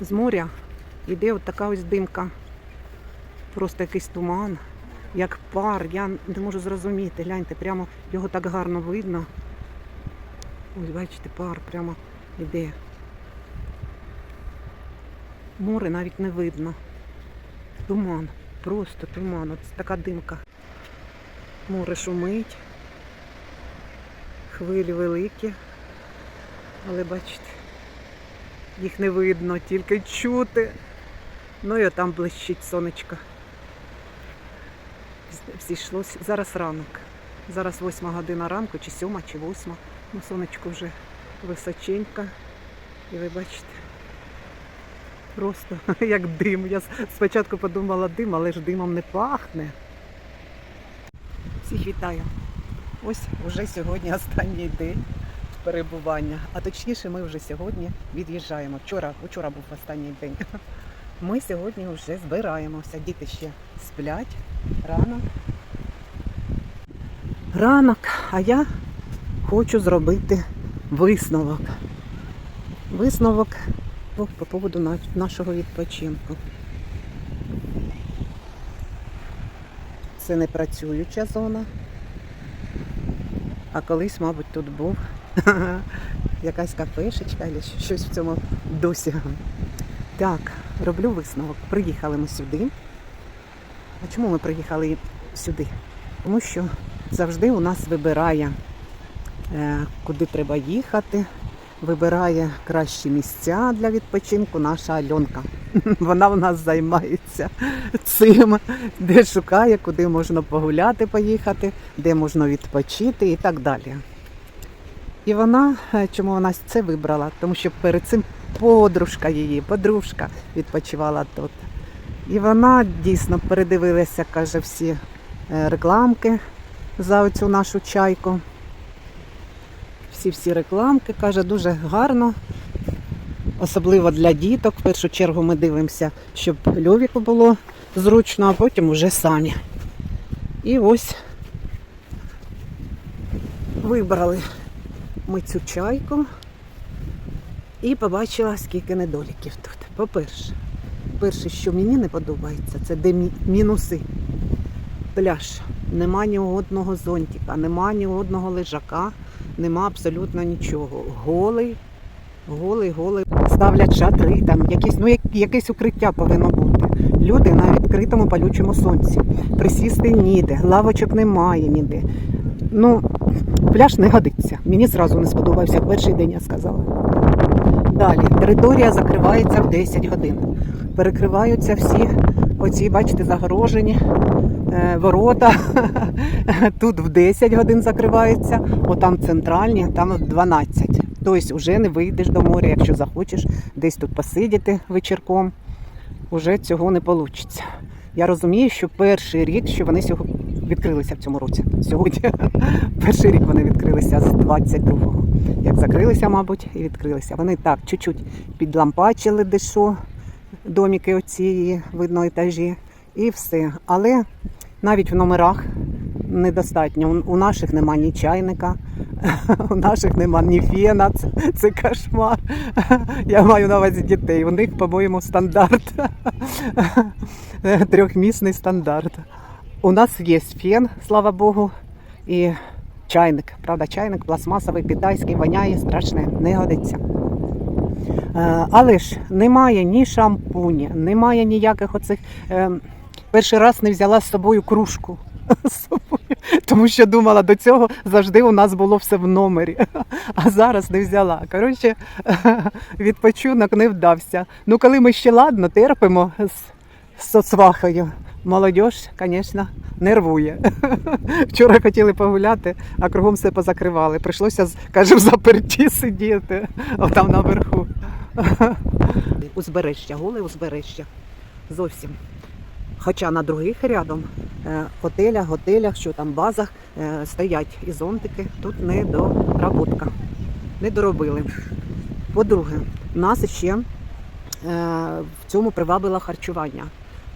з моря йде от така ось димка. Просто якийсь туман, як пар. Я не можу зрозуміти. Гляньте, прямо його так гарно видно. Ось бачите, пар прямо йде. Море навіть не видно. Туман, просто туман. От така димка. Море шумить. Хвилі великі. Але бачите, їх не видно, тільки чути. Ну і там блищить сонечко. Зійшлося. Зараз ранок. Зараз восьма година ранку, чи сьома, чи восьма. Ну, сонечко вже височенько. І ви бачите. Просто як дим. Я спочатку подумала дим, але ж димом не пахне. Всіх вітаю. Ось уже сьогодні останній день перебування. А точніше, ми вже сьогодні від'їжджаємо. Вчора, вчора був останній день. Ми сьогодні вже збираємося. Діти ще сплять рано. Ранок, а я хочу зробити висновок. Висновок по по поводу нашого відпочинку. Це не працююча зона. А колись, мабуть, тут був якась кафешечка або щось в цьому дусі. Так, роблю висновок. Приїхали ми сюди. А чому ми приїхали сюди? Тому що завжди у нас вибирає, е, куди треба їхати, вибирає кращі місця для відпочинку наша Альонка. Вона в нас займається цим, де шукає, куди можна погуляти, поїхати, де можна відпочити і так далі. І вона, е, чому вона це вибрала? Тому що перед цим подружка її, подружка відпочивала тут. І вона дійсно передивилася, каже, всі е, рекламки за цю нашу чайку. Всі-всі рекламки, каже, дуже гарно. Особливо для діток. В першу чергу ми дивимося, щоб Льовіку було зручно, а потім уже самі. І ось вибрали ми цю чайку і побачила, скільки недоліків тут. По-перше, перше, що мені не подобається, це де мінуси. Пляж. Нема ні одного зонтика, нема ні одного лежака, нема абсолютно нічого. Голий, голий, голий. Ставлять шатри, там якісь, ну, як- якесь укриття повинно бути. Люди на відкритому палючому сонці. Присісти ніде, лавочок немає ніде. Ну, пляж не годиться. Мені зразу не сподобався. Перший день я сказала. Далі, територія закривається в 10 годин. Перекриваються всі оці, бачите, загорожені е, ворота. Тут в 10 годин закриваються, отам центральні, там в 12. Тобто вже не вийдеш до моря, якщо захочеш десь тут посидіти вечірком, вже цього не вийде. Я розумію, що перший рік, що вони відкрилися в цьому році. Сьогодні перший рік вони відкрилися з 22-го. Як закрилися, мабуть, і відкрилися. Вони так чуть-чуть підлампачили дещо, доміки оці, видно, етажі, і все. Але навіть в номерах недостатньо. У- наших нема ні чайника, у наших нема ні фена. Це, це кошмар. Я маю на увазі дітей. У них, по-моєму, стандарт. Трьохмісний стандарт. У нас є фен, слава Богу, і чайник. Правда, чайник пластмасовий, китайський, воняє страшне, не годиться. Е, Але ж немає ні шампуні, немає ніяких оцих. е, Перший раз не взяла з собою кружку. Тому що думала, до цього завжди у нас було все в номері, а зараз не взяла. Коротше, відпочинок не вдався. Ну, коли ми ще ладно терпимо з соцвахою, молодь, звісно, нервує. Вчора хотіли погуляти, а кругом все позакривали. Прийшлося, з- каже, в заперті сидіти, отам наверху. Узбережжя, голе узбережжя. Зовсім. Хоча на других рядом е, готелях, готелях, що там базах е, стоять і зонтики, тут не доработка. Не доробили. По-друге, нас ще е, в цьому привабило харчування.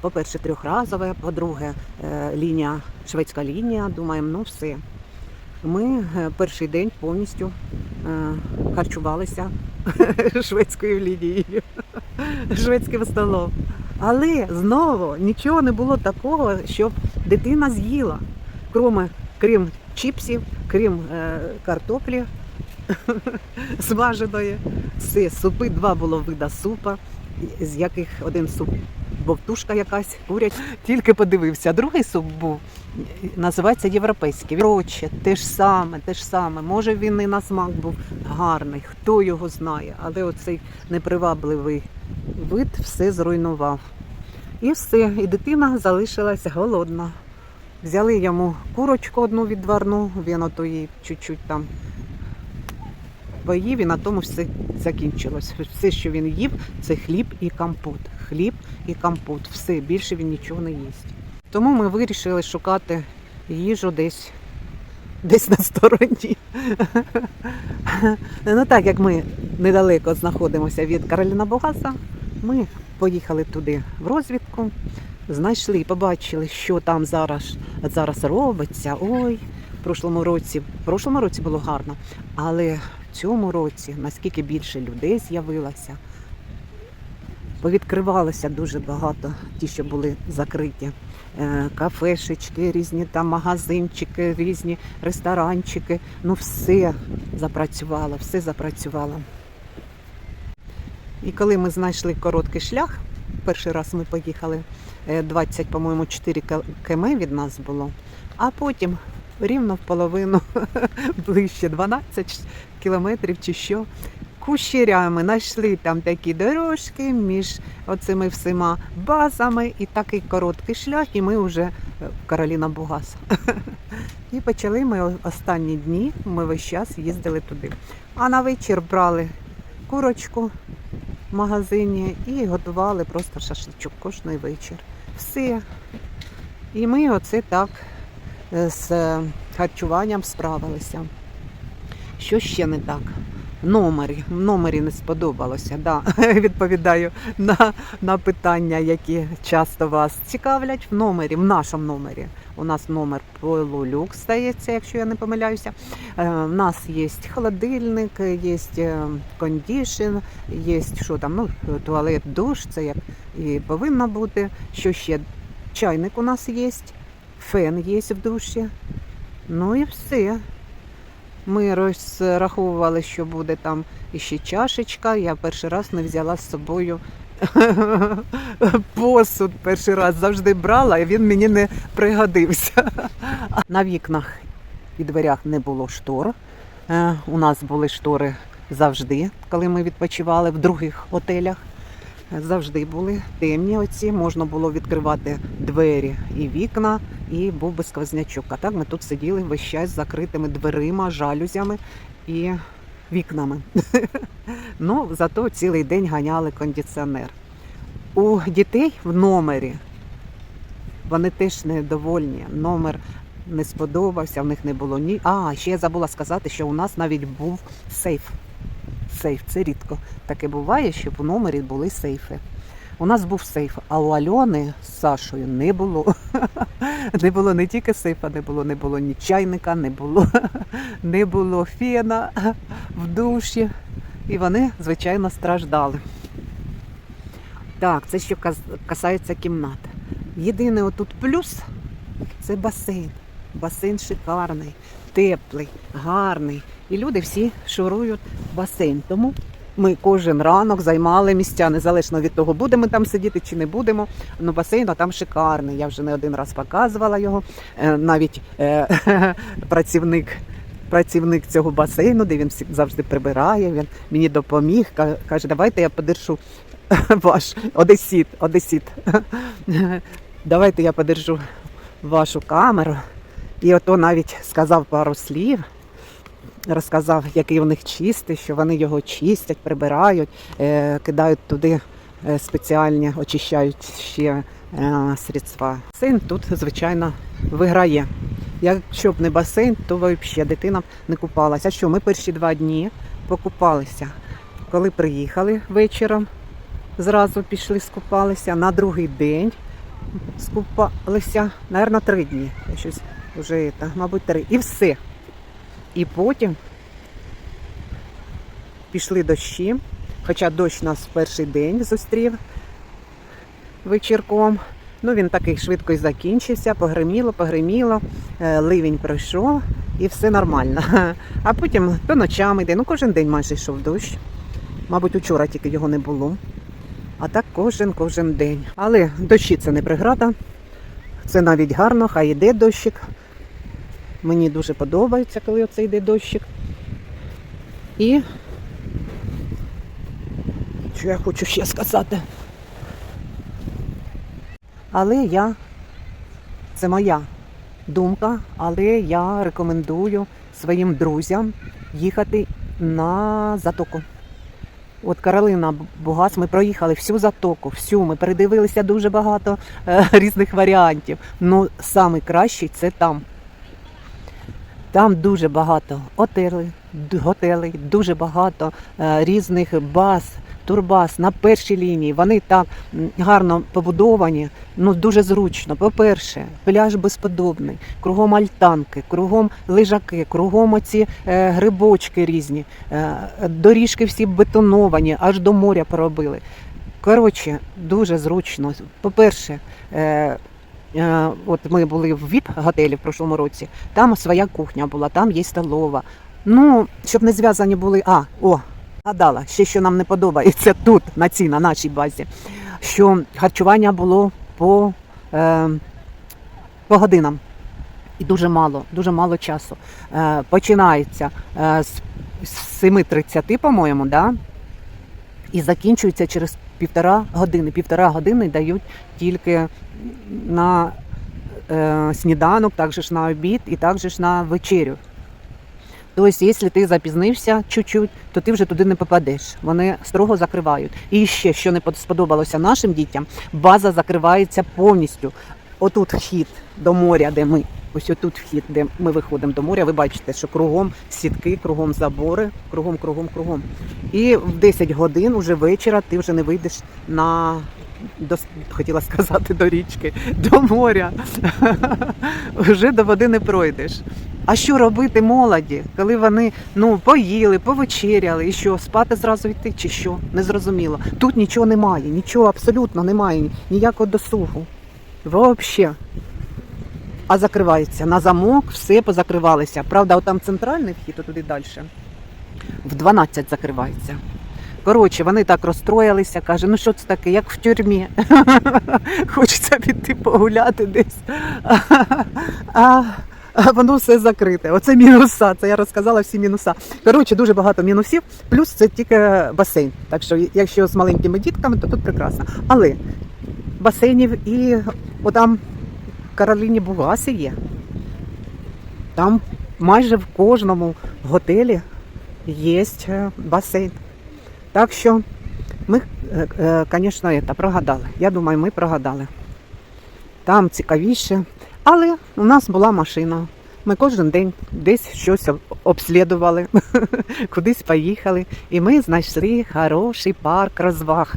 По-перше, трьохразове, по-друге, е, лінія, шведська лінія, думаємо, ну все. Ми е, перший день повністю е, харчувалися шведською лінією, шведським столом. Але знову нічого не було такого, щоб дитина з'їла, крім, крім чіпсів, крім е, картоплі смаженої. Все, супи, два було вида супа, з яких один суп бовтушка якась, курять. Тільки подивився. Другий суп був, називається європейський. Коротше, те ж саме, те ж саме. Може він і на смак був гарний, хто його знає, але оцей непривабливий вид все зруйнував. І все, і дитина залишилася голодна. Взяли йому курочку одну відварну, він ото їй чуть-чуть там поїв, і на тому все закінчилось. Все, що він їв, це хліб і компот. Хліб і компот. Все, більше він нічого не їсть. Тому ми вирішили шукати їжу десь, десь на стороні. Ну так як ми недалеко знаходимося від Кароліна Богаса, ми поїхали туди в розвідку, знайшли, побачили, що там зараз, зараз робиться. Ой, в прошлому році, в прошлому році було гарно, але в цьому році наскільки більше людей з'явилося, повідкривалося дуже багато, ті, що були закриті. Е, Кафешечки, різні там магазинчики, різні ресторанчики. Ну все запрацювало, все запрацювало. І коли ми знайшли короткий шлях, перший раз ми поїхали е, 20, по-моєму, 4 км від нас було, а потім рівно в половину ближче 12 кілометрів чи що. Кущерями знайшли там такі дорожки між оцими всіма базами і такий короткий шлях, і ми вже е, Кароліна Бугас. І почали ми останні дні, ми весь час їздили туди. А на вечір брали курочку в магазині і готували просто шашличок кожний вечір. Все. І ми оце так е, з е, харчуванням справилися. Що ще не так? Номері. В номері не сподобалося. Да. Відповідаю на, на питання, які часто вас цікавлять. В номері, в нашому номері. У нас номер полулюкс стається, якщо я не помиляюся. Е, У нас є холодильник, є кондішн, є що там, ну, туалет, душ, це як і повинно бути. Що ще? Чайник у нас є, фен є в душі. Ну і все. Ми розраховували, що буде там іще чашечка. Я перший раз не взяла з собою посуд. Перший раз завжди брала, і він мені не пригодився. На вікнах і дверях не було штор. Е, У нас були штори завжди, коли ми відпочивали в других готелях. Завжди були темні оці, можна було відкривати двері і вікна, і був би сквознячок. А так ми тут сиділи весь час з закритими дверима, жалюзями і вікнами. ну, зато цілий день ганяли кондиціонер. У дітей в номері вони теж недовольні. Номер не сподобався, в них не було ні. А, ще я забула сказати, що у нас навіть був сейф. Сейф, це рідко таке буває, щоб у номері були сейфи. У нас був сейф, а у Альони з Сашою не було. Не було не тільки сейфа, не було, не було ні чайника, не було, не було фена в душі. І вони, звичайно, страждали. Так, це що касається кімнат. Єдиний отут плюс це басейн. Басейн шикарний, теплий, гарний. І люди всі шурують басейн. Тому ми кожен ранок займали місця, незалежно від того, будемо там сидіти чи не будемо. Ну, басейн там шикарний. Я вже не один раз показувала його. Е, Навіть е, працівник. Працівник цього басейну, де він завжди прибирає, він мені допоміг. Каже, давайте я подержу ваш одесіт, одесіт. Давайте я подержу вашу камеру. І ото навіть сказав пару слів, розказав, який у них чистий, що вони його чистять, прибирають, е, кидають туди е, спеціальні, очищають ще е, средства. Басейн тут, звичайно, виграє. Якщо б не басейн, то взагалі дитина б не купалася. Що, ми перші два дні покупалися. Коли приїхали вечором, зразу пішли скупалися. На другий день скупалися, мабуть, три дні. Щось вже, це, мабуть, три. І все. І потім пішли дощі, хоча дощ нас в перший день зустрів вечірком. Ну, він такий швидко і закінчився, погриміло, погриміло, е, ливень пройшов і все нормально. А потім то ночами йде, ну кожен день майже йшов дощ. Мабуть, учора тільки його не було. А так кожен кожен день. Але дощі це не преграда. Це навіть гарно, хай йде дощик. Мені дуже подобається, коли оце йде дощик. І що я хочу ще сказати. Але я, це моя думка, але я рекомендую своїм друзям їхати на затоку. От Каролина Бугас, ми проїхали всю затоку, всю. Ми передивилися дуже багато е, різних варіантів. Ну, найкращий це там. Там дуже багато готелей, готелей дуже багато е, різних баз, турбаз на першій лінії. Вони так гарно побудовані, ну дуже зручно. По-перше, пляж безподобний, кругом альтанки, кругом лежаки, кругом оці е, грибочки різні, е, доріжки всі бетоновані, аж до моря поробили. Коротше, дуже зручно. По-перше, От ми були в ВІП готелі в прошлому році. Там своя кухня була, там є столова. Ну, щоб не зв'язані були. А, о, гадала, ще що нам не подобається тут, на цій, на нашій базі, що харчування було по, е, по годинам. І дуже мало, дуже мало часу. Е, починається е, з 7.30, по-моєму, да? і закінчується через півтора години. Півтора години дають тільки на е, сніданок, також на обід і також на вечерю. Тобто, якщо ти запізнився чуть-чуть, то ти вже туди не попадеш. Вони строго закривають. І ще, що не сподобалося нашим дітям, база закривається повністю. Отут вхід до моря, де ми. Ось отут вхід, де ми виходимо до моря. Ви бачите, що кругом сітки, кругом забори, кругом, кругом, кругом. І в 10 годин уже вечора ти вже не вийдеш на до, хотіла сказати до річки, до моря. Вже до води не пройдеш. А що робити молоді, коли вони ну поїли, повечеряли, і що спати зразу йти, чи що? Незрозуміло. Тут нічого немає, нічого абсолютно немає, ніякого досугу. Взагалі. А закривається на замок, все позакривалися. Правда, отам центральний вхід, туди далі. В 12 закривається. Коротше, вони так розстроїлися, каже, ну що це таке, як в тюрмі. Хочеться піти погуляти десь. А, а воно все закрите. Оце мінуса. Це я розказала всі мінуса. Коротше, дуже багато мінусів, плюс це тільки басейн. Так що, якщо з маленькими дітками, то тут прекрасно. Але басейнів і отам в Кароліні Бугаси є. Там майже в кожному готелі є басейн. Так що ми, звісно, це прогадали. Я думаю, ми прогадали. Там цікавіше. Але у нас була машина. Ми кожен день десь щось обслідували, кудись поїхали. І ми знайшли хороший парк розваг.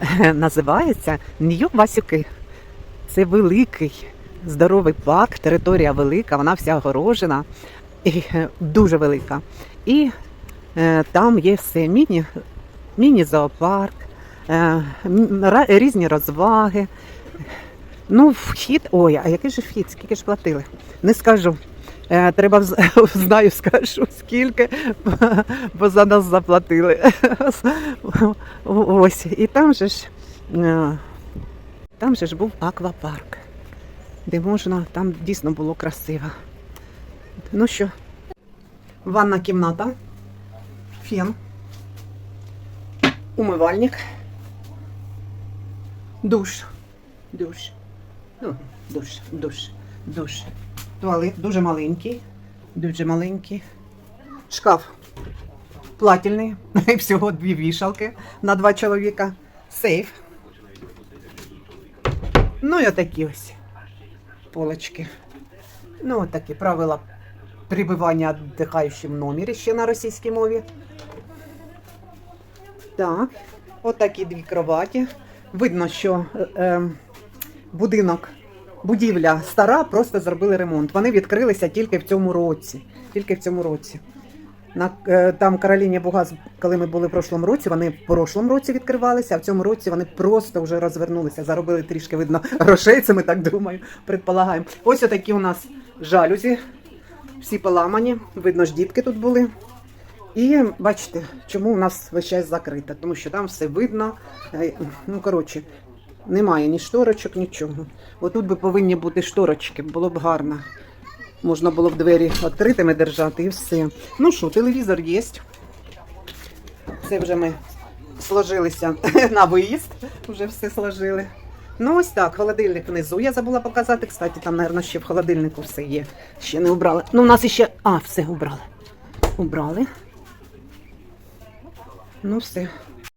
Називається Нью-Васюки. Це великий здоровий парк, територія велика, вона вся огорожена, і е, дуже велика. І Е, Там є все міні, міні-зоопарк, е, різні розваги. Ну, вхід, ой, а який же вхід? Скільки ж платили? Не скажу. Е, Треба знаю, скажу скільки, бо за нас заплатили. Ось. І там же ж е, там же ж був аквапарк, де можна, там дійсно було красиво. Ну що, ванна кімната фен, умивальник, душ, душ, ну, душ, душ, душ, туалет дуже маленький, дуже маленький, шкаф плательний, всього дві вішалки на два чоловіка, сейф. Ну і отакі ось полочки. Ну, от такі правила пребывания отдыхающим в номері ще на російській мові. Так, от такі дві кроваті. Видно, що е, е, будинок будівля стара, просто зробили ремонт. Вони відкрилися тільки в цьому році. Тільки в цьому році. На е, там Кароліні Бугаз, коли ми були в прошлому році, вони в прошлому році відкривалися, а в цьому році вони просто вже розвернулися. Заробили трішки видно грошей. Це ми так думаю, предполагаємо. Ось отакі у нас жалюзі, всі поламані. Видно ж, дітки тут були. І бачите, чому у нас весь час закрито, тому що там все видно. Е, Ну, коротше, немає ні шторочок, нічого. Отут би повинні бути шторочки, було б гарно. Можна було б двері відкритими держати і все. Ну що, телевізор є. Це вже ми сложилися на виїзд, вже все сложили. Ну ось так, холодильник внизу. Я забула показати. Кстати, там, мабуть, ще в холодильнику все є. Ще не убрали. Ну, у нас ще. А, все убрали. Убрали. Ну, все.